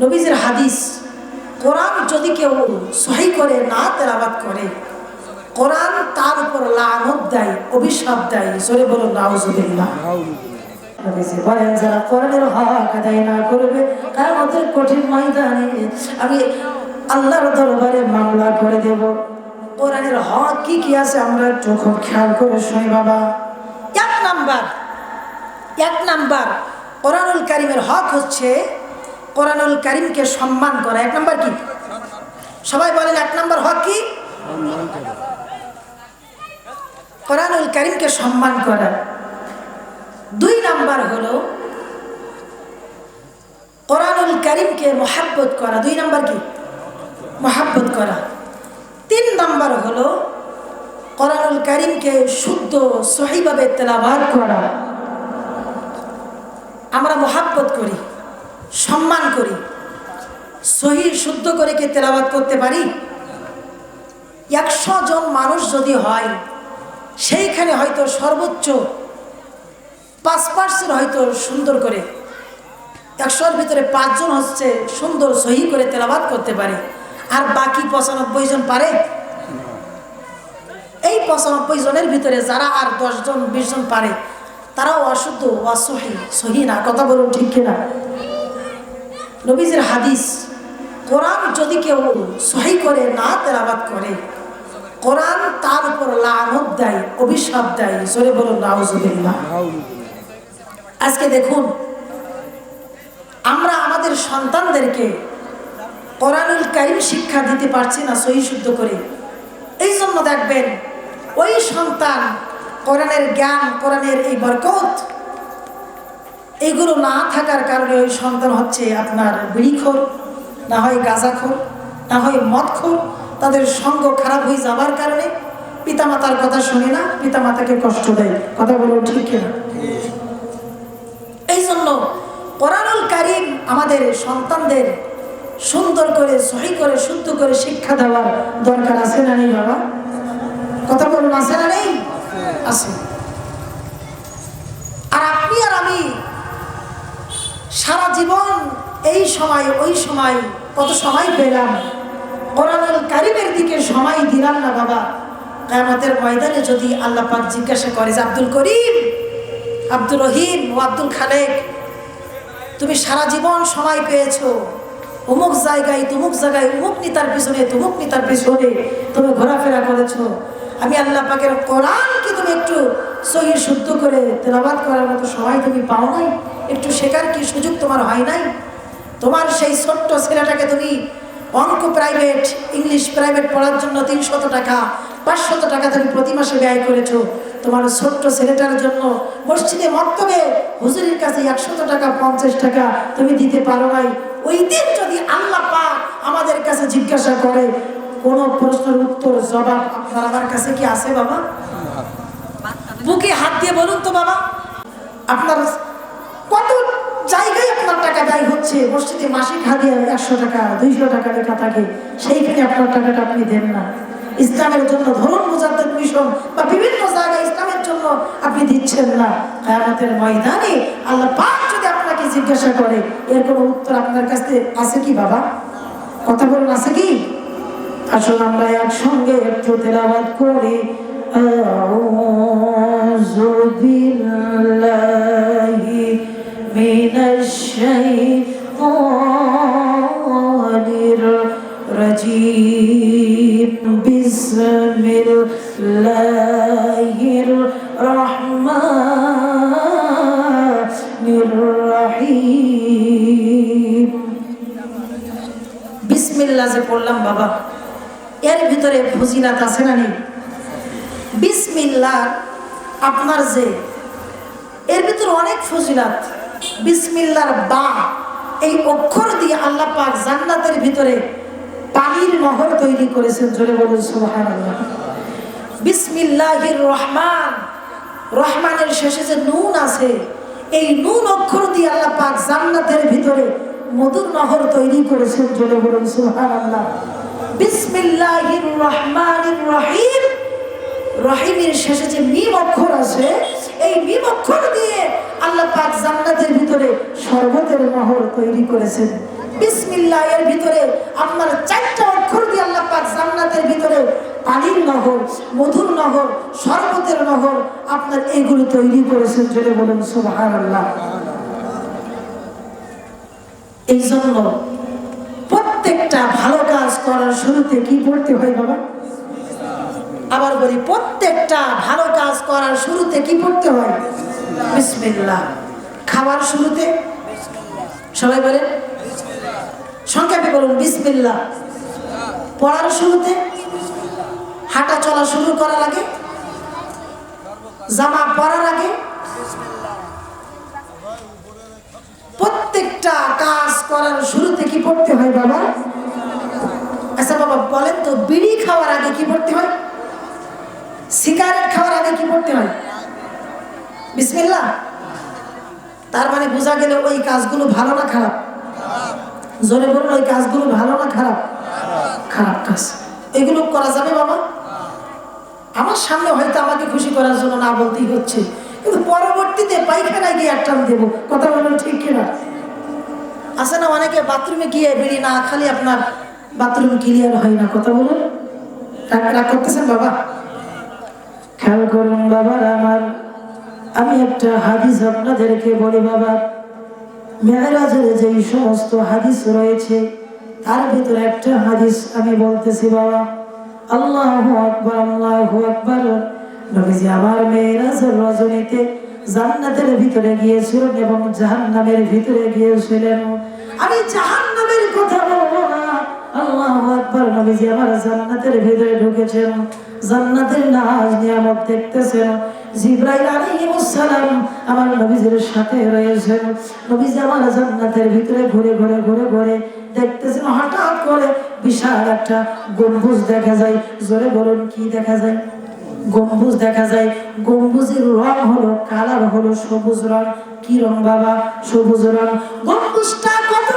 নবীজের হাদিস, কোরআন যদি কেউ সহি করে, না তেলাবাত করে, কোরআন তার উপর লানত দেয়, অভিশাপ দেয়। যারা কোরআনের হক না করবে কঠিন আমি করে হক কি কি আছে আমরা খেয়াল বাবা। এক নাম্বার এক নাম্বার হক হচ্ছে কোরআনুল কারিমকে সম্মান করা। এক নম্বর কি? সবাই বলেন এক নম্বর হক কি? কোরআনুল কারিমকে সম্মান করা। দুই নাম্বার হলো কোরআনুল কারিমকে মহাব্বত করা। দুই নাম্বার কি? মহাব্বত করা। তিন নাম্বার হলো কোরআনুল কারিমকে শুদ্ধ, সহিভাবে তেলাবাদ করা। আমরা মহাব্বত করি। সম্মান করি। সহি, শুদ্ধ করে কি তেলাবাদ করতে পারি? একশো জন মানুষ যদি হয়, সেইখানে হয়তো সর্বোচ্চ পাঁচ পার্সেন্ট হয়তো সুন্দর করে, একশোর ভিতরে পাঁচজন হচ্ছে সুন্দর, সহি করে তেলাবাদ করতে পারে। আর বাকি পঁচানব্বই জন পারে? এই পঁচানব্বই জনের ভিতরে যারা আর দশজন, বিশজন পারে, তারাও অশুদ্ধ, অসহি, সহি না। কথা বলুন ঠিক কিনা? নবীজের হাদিস, কোরআন যদি কেউ সহি করে, না তেলাবাদ করে, কোরআন তার উপর লানত দেয়, অভিশাপ দেয়। জোরে নাউজুবিল্লাহ। আজকে দেখুন, আমরা আমাদের সন্তানদেরকে কোরআনুল কারিম শিক্ষা দিতে পারছি না, সহি শুদ্ধ করে। এই জন্য দেখবেন, ওই সন্তান কোরআনের জ্ঞান, কোরআনের এই বরকত এইগুলো না থাকার কারণে ওই সন্তান হচ্ছে আপনার বিড়িখোর না হয় গাঁজাখোর, না হয় মদখোর। তাদের সঙ্গ খারাপ হয়ে যাবার কারণে পিতামাতার কথা শুনে না, পিতামাতাকে কষ্ট দেয়। কথা বলো ঠিক না এই জন্য কোরআনুল কারিম আমাদের সন্তানদের সুন্দর করে, সহি করে, শুদ্ধ করে শিক্ষা দেওয়ার দরকার আছে না নেই বাবা? কথা বলুন, আছে না নেই? আছে। আর আপনি আর আমি সারা জীবন এই সময়, ওই সময় কত সময় পেলাম? কোরআনুল কারিমের দিকে সময় দিলাম না বাবা। কেমতের ময়দানে যদি আল্লাহ পাক জিজ্ঞাসা করে যে, আব্দুল করিম আব্দুল রহিম ও আব্দুল খালেক, তুমি সারা জীবন সময় পেয়েছ। অমুক জায়গায় তুমুক জায়গায় উমুক নিতার পিছনে, তুমুক নিতার পিছনে তুমি ঘোরাফেরা করেছ। আমি আল্লাহ পাকের কোরআনকে তুমি একটু সহি শুদ্ধ করে তেলাবাদ করার মতো সময় তুমি পাও নাই? একটু শেখার কি সুযোগ তোমার হয় নাই? তোমার সেই ছোট্ট ছেলেটাকে তুমি অঙ্ক প্রাইভেট ইংলিশ প্রাইভেট পড়ার জন্য তিনশত টাকা পাঁচশত টাকা তুমি প্রতি মাসে ব্যয় করেছ। তোমার ছোট্ট ছেলেটার জন্য মসজিদে মক্তবে হুজুরের কাছে একশত টাকা পঞ্চাশ টাকা তুমি দিতে পারো নাই। ওই দিন যদি আল্লাহ পাক আমাদের কাছে জিজ্ঞাসা করে কোন প্রশ্নের উত্তর জবাব আপনার আমার কাছে কি আছে বাবা? বুকে হাত দিয়ে বলুন তো বাবা। আপনার জায়গায় আপনার টাকা ব্যয় হচ্ছে, মসজিদে মাসিক হাদিয়া একশো টাকা, দুইশো টাকা লেখা থাকে, সেইখানে আপনার টাকাটা আপনি দেন না। ইসলামের জন্য ধরুন মুজাদ্দেদ মিশন বা বিভিন্ন জায়গায় ইসলামের জন্য আপনি দিচ্ছেন না। কায়ামতের ময়দানে আল্লাহ পাক যদি আপনাকে জিজ্ঞাসা করে, এর কোনো উত্তর আপনার কাছে আছে কি বাবা? কথা বলুন, আছে কি? আসুন আমরা একসঙ্গে একটু তেলাবাদ করি। আউযু বিল্লাহি মিনাশ শাইতানির রাজিম বিসমিল্লাহির রহমানির রহিম বিসমিল্লা যে পড়লাম বাবা, এর ভিতরে ফজিলাত আছে না নেই? বিসমিল্লা আপনার যে, এর ভিতরে অনেক ফজিলাত। বিসমিল্লার বা, এই অক্ষর দিয়ে আল্লাহ পাক জান্নাতের ভিতরে পানির নহর তৈরি করেছেন, জোরে বলুন সুবহানাল্লাহ। বিসমিল্লাহির রহমান, রহমানের শেষে যে নুন আছে, এই নুন অক্ষর দিয়ে আল্লাহ পাক জান্নাতের ভিতরে মধুর নহর তৈরি করেছেন, জোরে বলুন সুবহানাল্লাহ। বিসমিল্লাহির রহমানির রহিম, রহিমের শেষে যে মিম অক্ষর আছে, এই মিম অক্ষর দিয়ে আল্লাহ পাক জান্নাতের ভিতরে শরবতের নহর তৈরি করেছেন। বিসমিল্লাহ, এর ভিতরে আপনার চারটা অক্ষর দিয়ে আল্লাহ পাক জান্নাতের ভিতরে পানির নহর, মধুর নহর, শরবতের নহর আপনার এগুলো তৈরি করেছেন জেনে বলুন, সুবহানাল্লাহ। এই জন্য প্রত্যেকটা ভালো কাজ করার শুরুতে কি পড়তে হয় বাবা? আবার বলি, প্রত্যেকটা ভালো কাজ করার শুরুতে কি পড়তে হয়? বিসমিল্লাহ। খাবার শুরুতে সবাই বলেন, সংক্ষেপে বলুন, বিসমিল্লাহ। পড়ার শুরুতে হাঁটা চলা শুরু করার আগে, জামা পরার আগে প্রত্যেকটা কাজ করার শুরুতে কি পড়তে হয় বাবা? আচ্ছা বাবা, বলেন তো, বিড়ি খাওয়ার আগে কি পড়তে হয়? সিগারেট খাওয়ার আগে কি পড়তে হয়? বিসমিল্লাহ। তার মানে বোঝা গেলে ওই কাজগুলো ভালো না খারাপ? জোরে বলুন, ওই কাজগুলো ভালো না খারাপ? খারাপ কাজ। এগুলো করা যাবে বাবা। আমার সামনে হয়তো আমাকে খুশি করার জন্য না বলতেই হচ্ছে। কিন্তু পরবর্তীতে পায়খানায় গিয়ে একটা দেবো। কথা বলুন ঠিক কিনা? আছে না অনেকে বাথরুমে গিয়ে বেরিয়ে না খালি আপনার বাথরুম ক্লিয়ার হয় না? কথা বলুন। রাগ করতেছেন বাবা? খেয়াল করুন বাবার আমার আমি একটা হাদিস আপনাদেরকে বলি বাবা। মেয়েরাজের যেই সমস্ত হাদিস রয়েছে, তার ভিতরে একটা হাদিস আমি বলতেছি বাবা। আল্লাহ আকবর আল্লাহ আকবর। নবীজি আমার মেয়েরাজের রজনীতে জান্নাতের ভিতরে গিয়েছিলেন এবং জাহান্নামের ভিতরে গিয়েছিলেন। আমি জাহান্নামের কথা বলব না। আল্লাহ আকবর, নবীজি আমার জান্নাতের ভিতরে ঢুকেছেন। জান্নাতের নাজ নিয়ামত দেখতেছেন জিব্রাইল আলাইহিস সালাম আমার নবীজির সাথে রয়েছেন নবীজি আমার জান্নাতের ভিতরে ঘুরে ঘুরে ঘুরে ঘুরে দেখতেছেন হঠাৎ করে বিশাল একটা গম্বুজ দেখা যায়। জোরে বলুন, কি দেখা যায়? গম্বুজ দেখা যায়। গম্বুজের রং হলো, কালার হলো সবুজ রং। কি রং বাবা? সবুজ রং। গম্বুজটা কত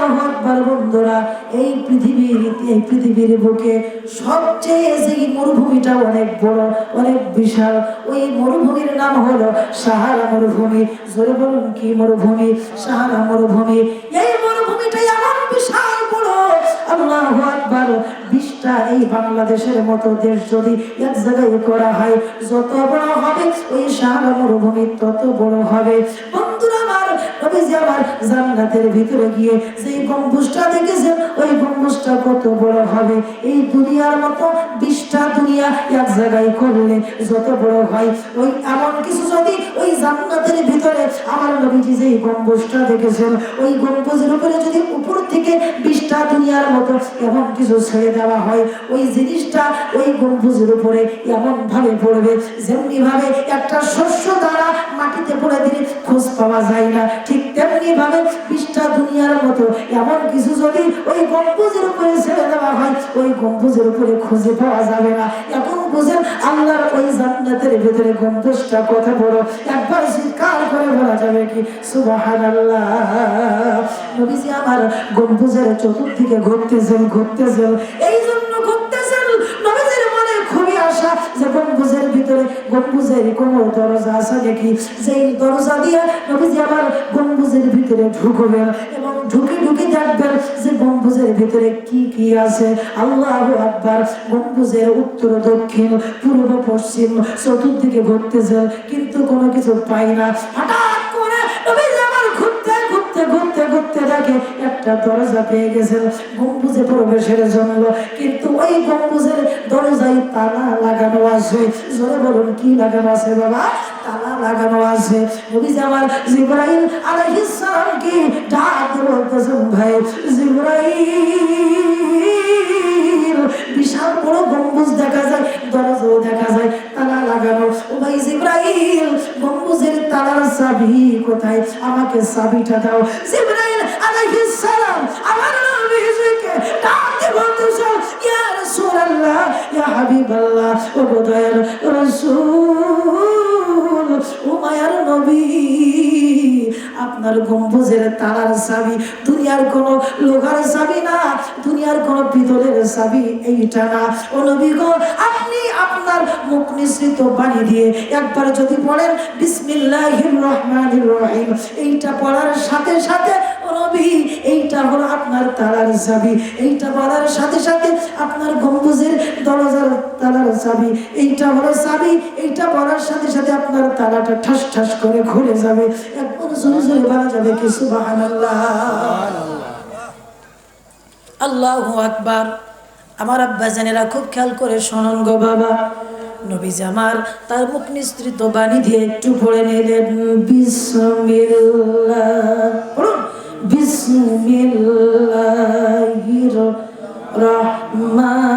আল্লাহ আকবার বন্ধুরা, এই পৃথিবীর এই পৃথিবীর বুকে সবচেয়ে মরুভূমিটা অনেক বড়, অনেক বিশাল। ওই মরুভূমির নাম হলো সাহারা মরুভূমি। জোরে বলুন কি মরুভূমি? সাহারা মরুভূমি। এই মরুভূমিটা এমন বিশাল বড়। আল্লাহ আকবার। বিশটা এই বাংলাদেশের মতো দেশ যদি এক জায়গায় করা হয়, যত বড় হবে, ওই সাহারা মরুভূমি তত বড় হবে। বন্ধুরা আমার নবীজি আমার জান্নাতের ভিতরে গিয়ে যেই গম্বুজটা দেখেছেন, ওই গম্বুজটা কত বড় হবে? এই দুনিয়ার মতো বিশটা দুনিয়া এক জায়গায় করলে যত বড় হয়, ওই এমন কিছু যদি ওই জান্নাতের ভিতরে আমার নবীজি যেই গম্বুজটা দেখেছেন, ওই গম্বুজের উপরে যদি উপর থেকে বিশটা দুনিয়ার মতো এমন কিছু ছেড়ে দেওয়া হয়, ওই জিনিসটা ওই গম্বুজের উপরে এমন ভাবে পড়বে যেমনি ভাবে একটা শস্য দ্বারা মাটিতে পড়ে দিলে খোঁজ পাওয়া যায় না। ঠিক তেমনি ভাবে বিশটা দুনিয়ার মতো এমন কিছু যদি ওই গম্বুজের উপরে ছেড়ে দেওয়া হয়, ওই গম্বুজের উপরে খুঁজে পাওয়া যাবে না। এখন বুঝেন, আল্লাহর ওই জান্নাতের ভিতরে গম্বুজটা কত বড়। একবার চিৎকার করে বলা যাবে কি? সুবহানাল্লাহ। নবীজি আমার গম্বুজের চতুর্দিকে ঘুরতেছেন ঘুরতেছেন। ভিতরে গম্বুজের কোনো দরজা আছে নাকি? যেই দরজা দিয়ে নবীজি আমার গম্বুজের ভিতরে ঢুকবেন এবং ঢুকে ঢুকে দেখবেন যে গম্বুজের ভিতরে কি কি আছে। আল্লাহ আকবার, গম্বুজের উত্তর দক্ষিণ, পূর্ব পশ্চিম, চতুর্দিকে ঘুরতেছেন, কিন্তু কোনো কিছু পাই না। দেখে একটা দরজা পেয়ে গেছেন। গম্বুজে প্রবেশের জন্য। কিন্তু ওই গম্বুজের দরজায় তালা লাগানো আছে। জোরে বলুন, কি লাগানো আছে বাবা? তালা লাগানো আছে। নবীজি আমার জিব্রাইল আলাইহিস ডাক দিয়ে বলতেছেন ভাই, জিব্রাইল, বিশাল বড় গম্বুজ দেখা যায়, দরজাও দেখা যায়, তালা লাগানো। ও ভাই, জিব্রাইল, গম্বুজের তালার চাবি কোথায়? আমাকে চাবিটা দাও। জিব্রাইল আলাইহিস আমার নবীজিকে ডাক দিয়ে বলতেছেন ইয়া ইয়া হাবিবাল্লাহ, ও দয়ার রাসূল, ও মায়ার নবী, আপনার গম্বুজের তালার চাবি, দুনিয়ার কোনো লোহার চাবি না, দুনিয়ার কোনো পিতলের চাবি এইটা না। ও নবী গো, আপনি আপনার মুখ নিঃসৃত বাণী দিয়ে একবার যদি পড়েন বিসমিল্লাহির রহমানির রহিম, এইটা পড়ার সাথে সাথে এইটা হলো আপনার তালার চাবি। এইটা বলার সাথে সাথে আপনার গম্বুজের দরজার তালার চাবি। এইটা হলো চাবি, এইটা বলার সাথে সাথে আপনার তালাটা ঠাস ঠাস করে খুলে যাবে। একবার জোরে জোরে বলা যাবে কি সুবহানাল্লাহ। আল্লাহ আকবার। আমার আব্বা জানেরা খুব খেয়াল করে শোনন গো বাবা। নবীজি আমার তার মুখ নিস্তৃত বাণী দিয়ে একটু পড়ে নিলেন। বিসমিল্লাহ। বিসমিল্লাহির রহমানির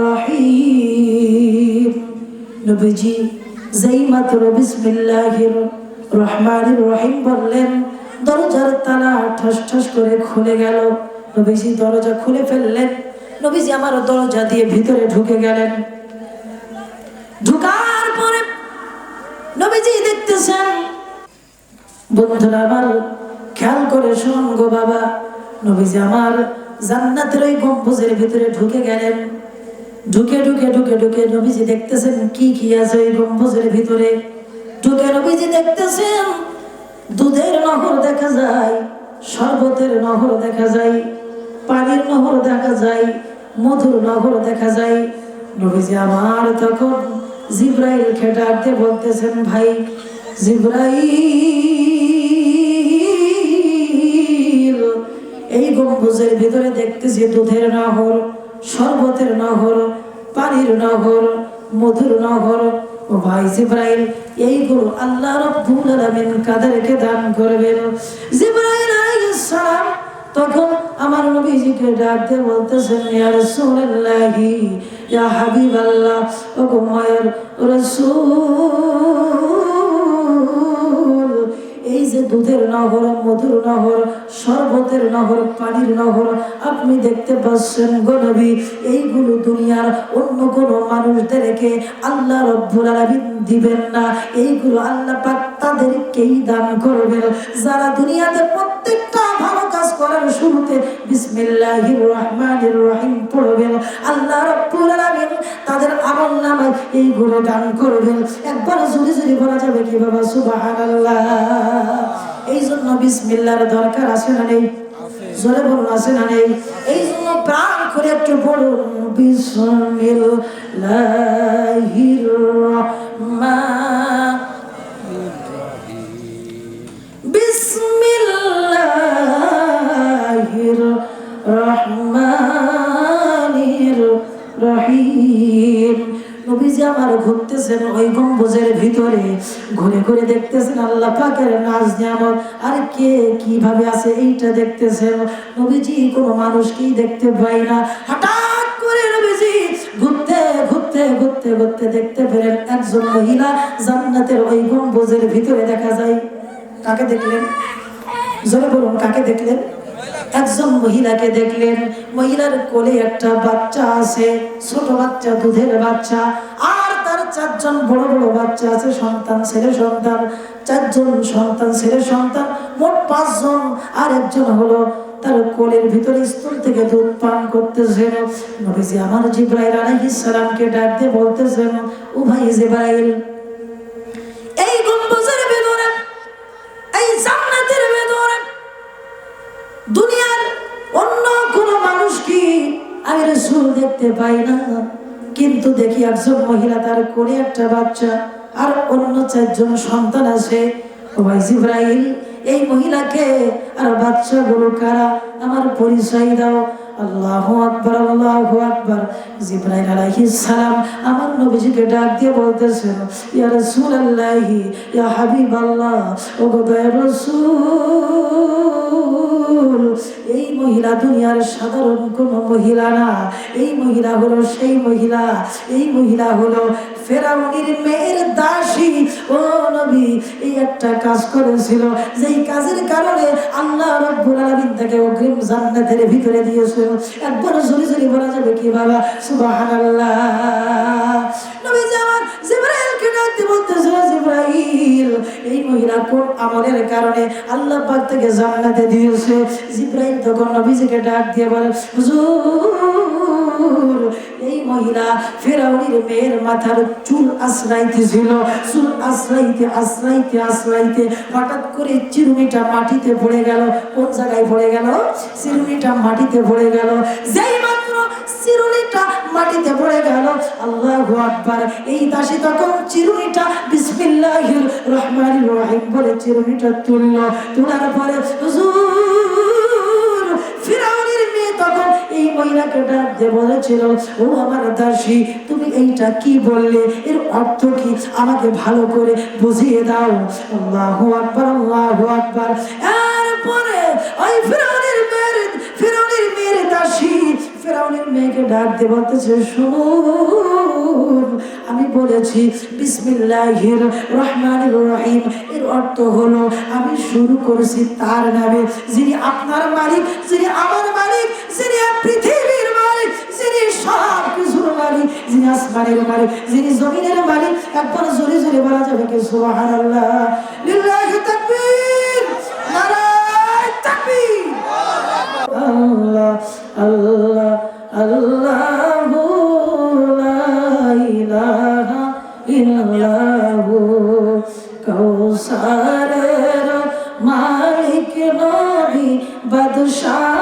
রহিম নবীজি যেই মাত্র বিসমিল্লাহির রহমানির রহিম বললেন, দরজার তালা ঠাস ঠাস করে খুলে গেল। নবীজি দরজা খুলে ফেললেন। নবীজি আমার দরজা দিয়ে ভিতরে ঢুকে গেলেন। ঢুকার পরে নবীজি দেখতেছেন বন্ধুরা আমার, খেয়াল করে শোন গো বাবা। নবীজি আমার জান্নাতের ওই গম্বুজের ভিতরে ঢুকে গেলেন। ঢুকে ঢুকে ঢুকে ঢুকে নবীজি দেখতেছেন কি কি আছে ওই গম্বুজের ভিতরে। ঢুকে নবীজি দেখতেছেন, দুধের নহর দেখা যায়, শরবতের নহর দেখা যায়, পানির নহর দেখা যায়, মধুর নহর দেখা যায়। নবীজি আমার তখন জিব্রাইল খেটাতে বলতেছেন, ভাই, জিব্রাইল এই গম্বুজের ভিতরে দেখতেছি দুধের নহর, শরবতের নহর, পানির নহর, মধুর নহর। ও ভাই জিব্রাইল এইগুলো আল্লাহ রব্বুল আলামিন কাদেরকে দান করবেন। জিব্রাইল আলাইহিস সালাম তখন আমার নবীজিকে ডাকতে বলতেছেন, ইয়া রাসূলুল্লাহি, ইয়া হাবিবাল্লাহ ও গো মায়ের রাসূল। এই যে দুধের নগর মধুর নগর শরবতের নগর পানির নগর আপনি দেখতে পাচ্ছেন গো এইগুলো দুনিয়ার অন্য কোনো মানুষদেরকে আল্লাহ রব্বুল দিবেন না। এইগুলো আল্লাহ পাক তাদেরকেই দান করবেন। যারা দুনিয়াতে প্রত্যেকটা কাজ শুরুতে বিসমিল্লাহির রহমানির রহিম পড়বেন। আল্লাহ রব্বুল আলামিন তাদের আমল নামায় এইগুলো দান করবেন। একবার জোরে জোরে বলা যাবে কি বাবা? সুবহানাল্লাহ। এই জন্য বিসমিল্লাহর দরকার আছে না নেই? জোরে বলুন, আছে না নেই? এই জন্য প্রাণ করে একটু বলুন, বিসমিল্লাহির রহমান রহমানির রহিম। নবীজি আমার ঘুরতেছেন ওই গম্বুজের ভিতরে। ঘুরে ঘুরে দেখতেছেন আল্লাহ পাকের নাচ নিয়ামত। আর কে কীভাবে আছে এইটা দেখতেছেন? নবীজি কোনো মানুষকেই দেখতে পাই না। হঠাৎ করে নবীজি ঘুরতে ঘুরতে ঘুরতে ঘুরতে দেখতে পেলেন একজন মহিলা জান্নাতের ওই গম্বুজের ভিতরে দেখা যায়। কাকে দেখলেন? জোরে বলুন, কাকে দেখলেন? একজন মহিলাকে দেখলেন, মহিলার কোলে একটা বাচ্চা আছে, ছোট বাচ্চা, দুধের বাচ্চা, আর তার চারজন বড় বড় বাচ্চা আছে, সন্তান, ছেলে, সন্তান, চারজন সন্তান, ছেলে, সন্তান, মোট পাঁচজন, আর একজন হলো তার কোলের ভিতরে স্থল থেকে দুধ পান করতেছেন। নবীজি আমার জিব্রাইল আলাইহিস সালামকে ডাক দিয়ে বলতেছেন ও ভাই জিব্রাইল, এই রসুল দেখতে পাই না। কিন্তু দেখি একজন মহিলা, তার কোলে একটা বাচ্চা আর অন্য চারজন সন্তান আছে। ভাই এই মহিলাকে আর বাচ্চাগুলো কারা? আমার পরিচয় দাও। আল্লাহু আকবার আল্লাহু আকবার। জিব্রাইল আলাইহিস সালাম আমার নবীজিকে ডাক দিয়ে বলতেছেন ইয়া রাসূলুল্লাহি, ইয়া হাবিবাল্লাহ ও গো দয়ার রাসূল, এই মহিলা দুনিয়ার সাধারণ কোনো মহিলা না। এই মহিলা হলো সেই মহিলা, এই মহিলা হলো ফেরাউনির মেয়ের দাসী। ও নবী, এই একটা কাজ করেছিল, যেই কাজের কারণে আল্লাহ রব্বুল আলামিন তাকে অগ্রিম জান্নাতের ভিতরে দিয়েছিল একবার জোরে জোরে বলা যাবে কি বাবা? জিব্রাইল, এই মহিলা কোন আমলের কারণে আল্লাহ পাক থেকে জান্নাতে দিয়েছে? জিব্রাইল তখন নবীজিকে ডাক দিয়ে বলে, হুজুর এই মহিলা ফেরাউনির মেয়ের মাথার চুল আশ্রাইতেছিল চুল আশ্রাইতে আশ্রাইতে আশ্রাইতে হঠাৎ করে চিরুনিটা মাটিতে পড়ে গেল। কোন জায়গায় পড়ে গেল? চিরুনিটা মাটিতে পড়ে গেল। যেই মাত্র চিরুনিটা মাটিতে পড়ে গেল, আল্লাহু আকবার। এই দাসী তখন চিরুনিটা বিসমিল্লাহির রহমানির রহিম বলে চিরুনিটা তুলল। তোলার পরে হুজুর এই মহিলাকে দিয়ে বলেছিল, ও আমার দাসী, তুমি এইটা কি বললে? এর অর্থ কি? আমাকে ভালো করে বুঝিয়ে দাও। আল্লাহু আকবার আল্লাহু আকবার। এরপরে ওই ফেরাউনের মেয়েকে ডাক দিয়ে বলতেছে শুনুন আমি বলেছি বিসমিল্লাহির রহমানির রহিম। এর অর্থ হলো, আমি শুরু করেছি তার নামে। যিনি আপনার মালিক, যিনি আমার মালিক, যিনি পৃথিবীর মালিক, যিনি সব কিছুর মালিক, যিনি আসমানের মালিক, যিনি জমিনের মালিক। একবার জোরে জোরে বলা যাবে কি, সুবহানাল্লাহ। লিল্লাহি তাকবীর, নারায়ে আল্লাহ ইলাহা ইল্লাহু। কৌসারের মালিক নবী বাদশাহ